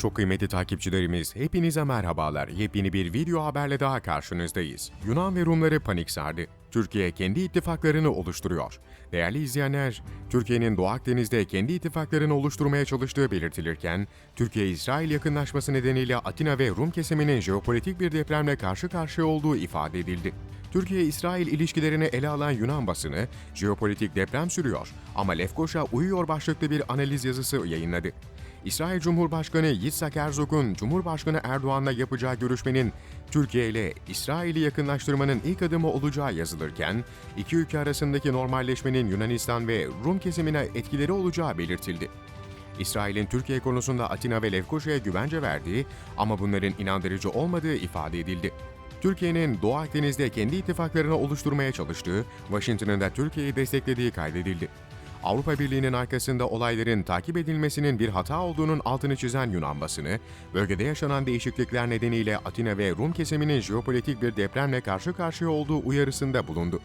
Çok kıymetli takipçilerimiz, hepinize merhabalar. Yepyeni bir video haberle daha karşınızdayız. Yunan ve Rumları panik sardı. Türkiye kendi ittifaklarını oluşturuyor. Değerli izleyenler, Türkiye'nin Doğu Akdeniz'de kendi ittifaklarını oluşturmaya çalıştığı belirtilirken, Türkiye-İsrail yakınlaşması nedeniyle Atina ve Rum kesiminin jeopolitik bir depremle karşı karşıya olduğu ifade edildi. Türkiye-İsrail ilişkilerini ele alan Yunan basını, jeopolitik deprem sürüyor ama Lefkoşa uyuyor başlıklı bir analiz yazısı yayınladı. İsrail Cumhurbaşkanı Yitzhak Herzog'un Cumhurbaşkanı Erdoğan'la yapacağı görüşmenin Türkiye ile İsrail'i yakınlaştırmanın ilk adımı olacağı yazılırken, iki ülke arasındaki normalleşmenin Yunanistan ve Rum kesimine etkileri olacağı belirtildi. İsrail'in Türkiye konusunda Atina ve Lefkoşa'ya güvence verdiği ama bunların inandırıcı olmadığı ifade edildi. Türkiye'nin Doğu Akdeniz'de kendi ittifaklarını oluşturmaya çalıştığı, Washington'ın da Türkiye'yi desteklediği kaydedildi. Avrupa Birliği'nin arkasında olayların takip edilmesinin bir hata olduğunun altını çizen Yunan basını, bölgede yaşanan değişiklikler nedeniyle Atina ve Rum kesiminin jeopolitik bir depremle karşı karşıya olduğu uyarısında bulundu.